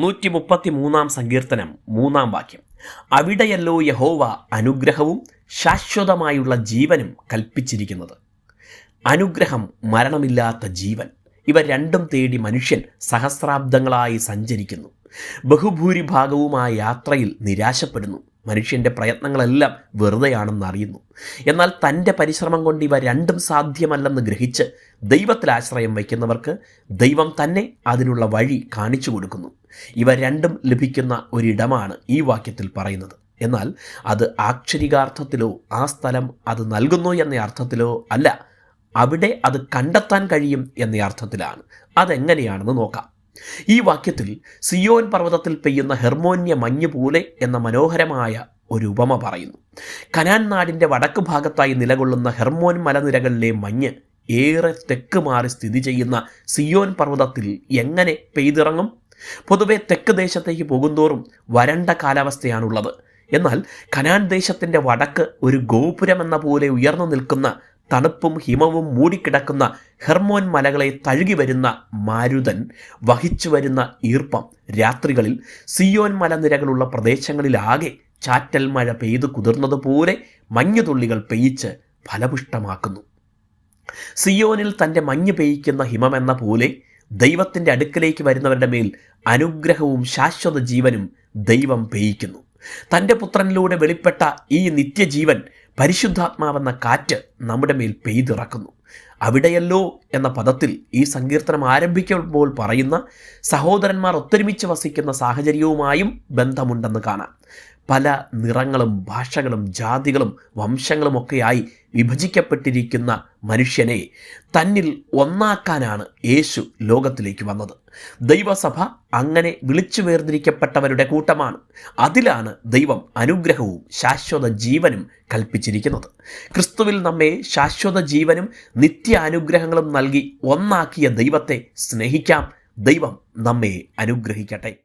നൂറ്റി മുപ്പത്തി മൂന്നാം സങ്കീർത്തനം മൂന്നാം വാക്യം. അവിടെയല്ലോ യഹോവ അനുഗ്രഹവും ശാശ്വതമായുള്ള ജീവനും കൽപ്പിച്ചിരിക്കുന്നത്. അനുഗ്രഹം മരണമില്ലാത്ത ജീവൻ. ഇവ രണ്ടും തേടി മനുഷ്യൻ സഹസ്രാബ്ദങ്ങളായി സഞ്ചരിക്കുന്നു. ബഹുഭൂരിഭാഗവുമായ യാത്രയിൽ നിരാശപ്പെടുന്നു. മനുഷ്യന്റെ പ്രയത്നങ്ങളെല്ലാം വെറുതെയാണെന്ന് അറിയുന്നു. എന്നാൽ തന്റെ പരിശ്രമം കൊണ്ട് ഇവ രണ്ടും സാധ്യമല്ലെന്ന് ഗ്രഹിച്ച് ദൈവത്തിൽ ആശ്രയം വയ്ക്കുന്നവർക്ക് ദൈവം തന്നെ അതിനുള്ള വഴി കാണിച്ചു കൊടുക്കുന്നു. ഇവ രണ്ടും ലഭിക്കുന്ന ഒരിടമാണ് ഈ വാക്യത്തിൽ പറയുന്നത്. എന്നാൽ അത് ആക്ഷരികാർത്ഥത്തിലോ ആ സ്ഥലം അത് നൽകുന്നു എന്ന അർത്ഥത്തിലോ അല്ല. അവിടെ അത് കണ്ടെത്താൻ കഴിയും എന്ന അർത്ഥത്തിലാണ്. അതെങ്ങനെയാണെന്ന് നോക്കാം. ഈ വാക്യത്തിൽ സിയോൻ പർവതത്തിൽ പെയ്യുന്ന ഹെർമോന്യ മഞ്ഞ് പോലെ എന്ന മനോഹരമായ ഒരു ഉപമ പറയുന്നു. കനാൻ നാടിന്റെ വടക്ക് ഭാഗത്തായി നിലകൊള്ളുന്ന ഹെർമോൻ മലനിരകളിലെ മഞ്ഞ് ഏറെ തെക്ക് മാറി സ്ഥിതി ചെയ്യുന്ന സിയോൻ പർവതത്തിൽ എങ്ങനെ പെയ്തിറങ്ങും? പൊതുവെ തെക്ക് ദേശത്തേക്ക് പോകുന്തോറും വരണ്ട കാലാവസ്ഥയാണുള്ളത്. എന്നാൽ കനാൻ ദേശത്തിന്റെ വടക്ക് ഒരു ഗോപുരമെന്ന പോലെ ഉയർന്നു നിൽക്കുന്ന തണുപ്പും ഹിമവും മൂടിക്കിടക്കുന്ന ഹെർമോൻ മലകളെ തഴുകി വരുന്ന മാരുതൻ വഹിച്ചു വരുന്ന ഈർപ്പം. രാത്രികളിൽ സിയോൻ മലനിരകളുള്ള പ്രദേശങ്ങളിലാകെ ചാറ്റൽ മഴ പെയ്തു കുതിർന്നതുപോലെ മഞ്ഞുതുള്ളികൾ പെയ്യിച്ച് ഫലപുഷ്ടമാക്കുന്നു. സിയോനിൽ തന്റെ മഞ്ഞ് പെയ്യിക്കുന്ന ഹിമമെന്ന പോലെ ദൈവത്തിന്റെ അടുക്കലേക്ക് വരുന്നവരുടെ മേൽ അനുഗ്രഹവും ശാശ്വത ജീവനും ദൈവം പെയ്യിക്കുന്നു. തന്റെ പുത്രനിലൂടെ വെളിപ്പെട്ട ഈ നിത്യജീവൻ പരിശുദ്ധാത്മാവെന്ന കാറ്റ് നമ്മുടെ മേൽ പെയ്തിറക്കുന്നു. അവിടെയല്ലോ എന്ന പദത്തിൽ ഈ സങ്കീർത്തനം ആരംഭിക്കുമ്പോൾ പറയുന്ന സഹോദരന്മാർ ഒത്തൊരുമിച്ച് വസിക്കുന്ന സാഹചര്യവുമായും ബന്ധമുണ്ടെന്ന് കാണാം. പല നിറങ്ങളും ഭാഷകളും ജാതികളും വംശങ്ങളുമൊക്കെയായി വിഭജിക്കപ്പെട്ടിരിക്കുന്ന മനുഷ്യനെ തന്നിൽ ഒന്നാക്കാനാണ് യേശു ലോകത്തിലേക്ക് വന്നത്. ദൈവസഭ അങ്ങനെ വിളിച്ചു വേർതിരിക്കപ്പെട്ടവരുടെ കൂട്ടമാണ്. അതിലാണ് ദൈവം അനുഗ്രഹവും ശാശ്വത ജീവനും കൽപ്പിച്ചിരിക്കുന്നത്. ക്രിസ്തുവിൽ നമ്മെ ശാശ്വത ജീവനും നിത്യ അനുഗ്രഹങ്ങളും നൽകി ഒന്നാക്കിയ ദൈവത്തെ സ്നേഹിക്കാം. ദൈവം നമ്മെ അനുഗ്രഹിക്കട്ടെ.